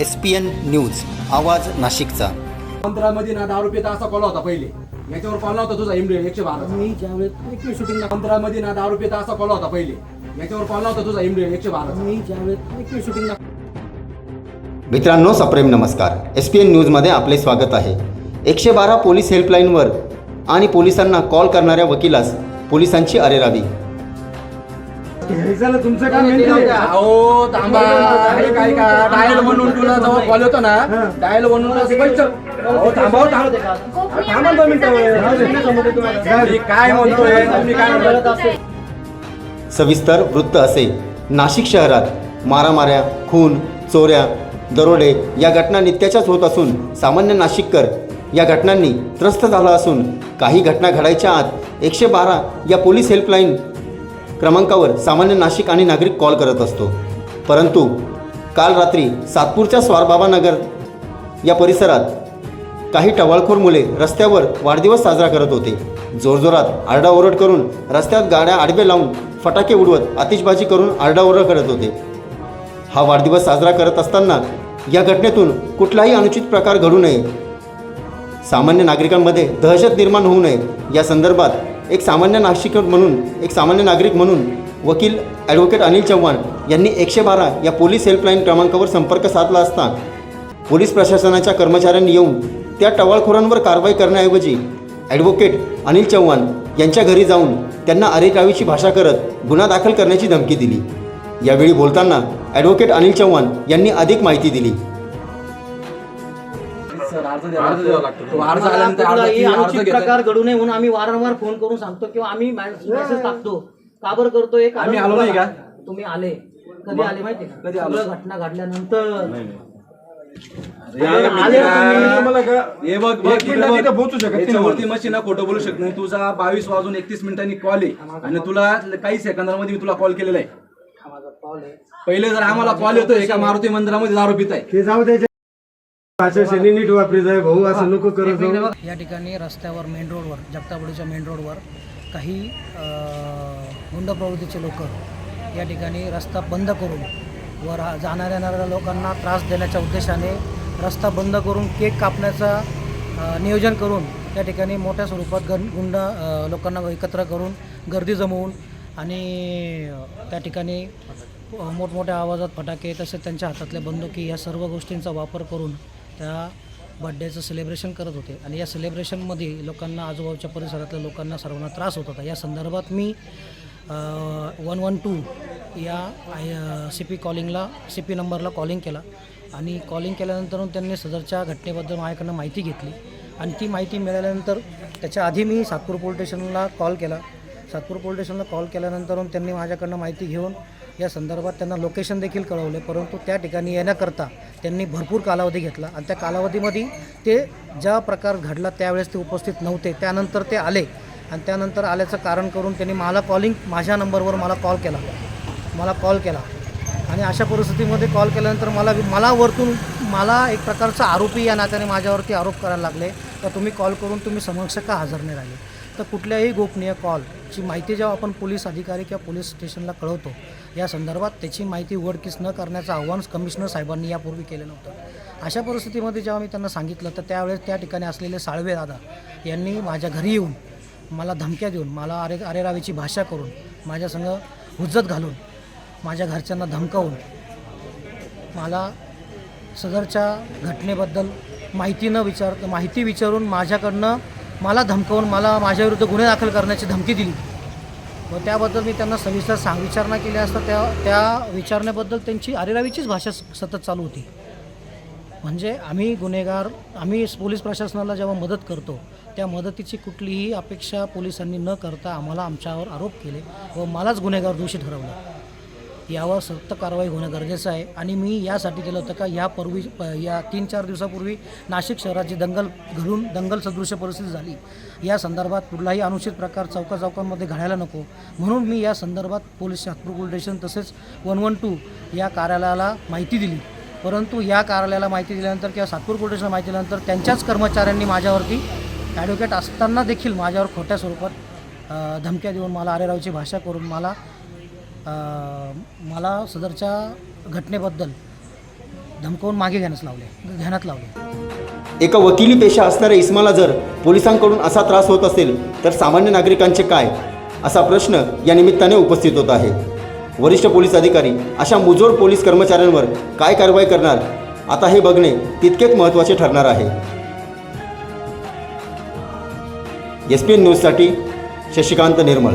S P N news आवाज नाशिकचा. मंत्रामध्ये ना दहा रुपये असा कॉल होता पहिले. याच्यावर कॉल नव्हता तुझा इमडेल एकशे बारा मी ज्यावेळेस शूटिंगला मंत्रामध्ये ना दहा रुपये असा कॉल होता पहिले. याच्यावर कॉल नव्हता तुझा इमडेल एकशे बारा मी ज्यावेळेस शूटिंगला मित्रांनो सप्रेम नमस्कार. एस पी एन न्यूजमध्ये आपले स्वागत आहे. एकशे बारा पोलीस हेल्पलाईनवर आणि पोलिसांना कॉल करणाऱ्या वकिलास पोलिसांची अरेरावी. तुमचं काम. अहो थांबा. हे काय का? डायल म्हणून तुला जेव्हा कॉल होतो ना? डायल म्हणून अहो थांबा थांबा. थांबा दोन मिनिटं मी काय म्हणतोय? तुम्ही काय म्हणताय? सविस्तर वृत्त असे. नाशिक शहरात मारामाऱ्या खून चोऱ्या दरोडे या घटना नित्याच्याच होत असून सामान्य नाशिककर या घटनांनी त्रस्त झाला असून काही घटना घडायच्या आत एकशे बारा या पोलीस हेल्पलाईन क्रमांकावर सामान्य नाशिक आणि नागरिक कॉल करत असतो. परंतु काल रात्री सातपूरच्या स्वारबाबानगर या परिसरात काही टवाळखोर मुले रस्त्यावर वाढदिवस साजरा करत होते. जोरजोरात आरडाओरड करून रस्त्यात गाड्या आडवे लावून फटाके उडवत आतिषबाजी करून आरडाओरड करत होते. हा वाढदिवस साजरा करत असताना या घटनेतून कुठलाही अनुचित प्रकार घडू नये. सामान्य नागरिकांमध्ये दहशत निर्माण होऊ नये. या संदर्भात एक सामान्य नाशिक म्हणून एक सामान्य नागरिक म्हणून वकील ॲडव्होकेट अनिल चव्हाण यांनी एकशे बारा या पोलीस हेल्पलाईन क्रमांकावर संपर्क साधला असता पोलीस प्रशासनाच्या कर्मचाऱ्यांनी येऊन त्या टवाळखोरांवर कारवाई करण्याऐवजी ॲडव्होकेट अनिल चव्हाण यांच्या घरी जाऊन त्यांना अरेकावीची भाषा करत गुन्हा दाखल करण्याची धमकी दिली. यावेळी बोलताना ॲडव्होकेट अनिल चव्हाण यांनी अधिक माहिती दिली. सर अर्ज द्यावा लागतो. तो अर्ज मला आल्यानंतर अर्ज कुठलाही अर्ज अनुचित घेतात. प्रकार घडू नये म्हणून आम्ही वारंवार फोन करून सांगतो किंवा आम्ही मेसेज टाकतो. का बरं करतोय? कारण आम्ही आलो नाही का? तुम्ही आले. कधी आले माहिती का? कधी आलो? सगळं घटना घडल्यानंतर. आले मी- तुम्हाला का हे बघ बघ, एक इकडे मिनिटात बघ. तिथं पोहोचू शकत नाही याच्यावरती म्हणून. मशीन खोटं बोलू शकत नाही. तुझा बावीस वाजून एकतीस मिनिटांनी कॉल आहे. आणि तुला काही सेकंदामध्ये मी तुला कॉल केलेला आहे. हा माझा कॉल आहे. पहिले जर आम्हाला कॉल येतोय एका मारुती मंदिरामध्ये दारू पित आहे ते जाऊ द्यायचे भाषा शनी नीट वापरी जाय भाऊ असं नको करत जाऊ या ठिकाणी रस्त्यावर मेन रोडवर जगताबडीच्या मेन रोडवर काही गुंड प्रवृत्तीचे लोक या ठिकाणी रस्ता बंद करून व रा जाणाऱ्या येणाऱ्या लोकांना त्रास देण्याच्या उद्देशाने रस्ता बंद करून केक कापण्याचा नियोजन करून या ठिकाणी मोठ्या स्वरूपात गन गुंड लोकांना एकत्र करून गर्दी जमवून आणि त्या ठिकाणी मोठमोठ्या आवाजात फटाके तसेच त्यांच्या हातातल्या बंदुकी या सर्व गोष्टींचा वापर करून त्या बड्डेचं सेलिब्रेशन करत होते. आणि या सेलिब्रेशनमध्ये लोकांना आजूबाजूच्या परिसरातल्या लोकांना सर्वांना त्रास होत होता. या संदर्भात मी वन वन टू या आय सी पी कॉलिंगला सी पी नंबरला कॉलिंग केला. आणि कॉलिंग केल्यानंतर त्यांनी सदरच्या घटनेबद्दल माझ्याकडनं माहिती घेतली. आणि ती माहिती मिळाल्यानंतर त्याच्या आधी मी सातपूर पोलीस स्टेशनला कॉल केला. सातपूर पोलीस स्टेशनला कॉल केल्यानंतर त्यांनी माझ्याकडनं माहिती घेऊन या संदर्भात त्यांना लोकेशन देखील कळवले. परंतु त्या ठिकाणी येण्याकरता त्यांनी भरपूर कालावधी घेतला. आणि त्या कालावधीमध्ये ते ज्या प्रकार घडला त्यावेळेस ते उपस्थित नव्हते. त्यानंतर ते आले. आणि त्यानंतर आल्याचं कारण करून त्यांनी मला कॉलिंग माझ्या नंबरवर मला कॉल केला. मला कॉल केला. आणि अशा परिस्थितीमध्ये कॉल केल्यानंतर मला मला वरतून मला एक प्रकारचा आरोपी या नात्याने माझ्यावरती आरोप करायला लागले. तर तुम्ही कॉल करून तुम्ही समक्ष का हजर नाही राहिले? तर कुठल्याही गोपनीय कॉलची माहिती जेव्हा आपण पोलीस अधिकारी किंवा पोलीस स्टेशनला कळवतो या संदर्भात त्याची माहिती उघडकीस न करण्याचं आव्हान कमिशनर साहेबांनी यापूर्वी केलं नव्हतं अशा परिस्थितीमध्ये जेव्हा मी त्यांना सांगितलं तर त्यावेळेस त्या ठिकाणी असलेले साळवे दादा यांनी माझ्या घरी येऊन मला धमक्या देऊन मला अरे अरेरावीची भाषा करून माझ्यासंग हुज्जत घालून माझ्या घरच्यांना धमकावून मला सदरच्या घटनेबद्दल माहिती न विचार माहिती विचारून माझ्याकडनं मला धमकावून मला माझ्याविरुद्ध गुन्हे दाखल करण्याची धमकी दिली. व त्याबद्दल मी त्यांना सविस्तर सांग विचारणा केली असता त्या त्या विचारण्याबद्दल त्यांची अरेरावीचीच भाषा सतत चालू होती. म्हणजे आम्ही गुन्हेगार आम्ही पोलीस प्रशासनाला जेव्हा मदत करतो त्या मदतीची कुठलीही अपेक्षा पोलिसांनी न करता आम्हाला आमच्यावर आरोप केले व मलाच गुन्हेगार दोषी ठरवलं. यावर सक्त कारवाई होणं गरजेचं आहे. आणि मी यासाठी केलं होतं का यापूर्वी प- या तीन चार दिवसापूर्वी नाशिक शहराची दंगल घडून दंगल सदृश्य परिस्थिती झाली. या संदर्भात कुठलाही अनुचित प्रकार चौका चौकांमध्ये घडायला नको. म्हणून मी या संदर्भात पोलीस नागपूर पोलीस स्टेशन तसेच वन वन टू या कार्यालयाला माहिती दिली. परंतु या कार्यालयाला माहिती दिल्यानंतर किंवा सातपूर पोलीस स्टेशनला माहिती दिल्यानंतर त्यांच्याच कर्मचाऱ्यांनी माझ्यावरती ॲडव्होकेट असताना देखील माझ्यावर खोट्या स्वरूपात धमक्या देऊन मला आरेरावची भाषा करून मला मला सदरच्या घटनेबद्दल धमकवून मागे घेण्यास लावले घेण्यात लावले. एका वकिली पेशा असणाऱ्या इस्माला जर पोलिसांकडून असा त्रास होत असेल तर सामान्य नागरिकांचे काय? असा प्रश्न या निमित्ताने उपस्थित होत आहे. वरिष्ठ पोलीस अधिकारी अशा मुजोड पोलीस कर्मचाऱ्यांवर काय कारवाई करणार? आता हे बघणे तितकेच महत्त्वाचे ठरणार आहे. एस पी एन न्यूजसाठी शशिकांत निर्मळ.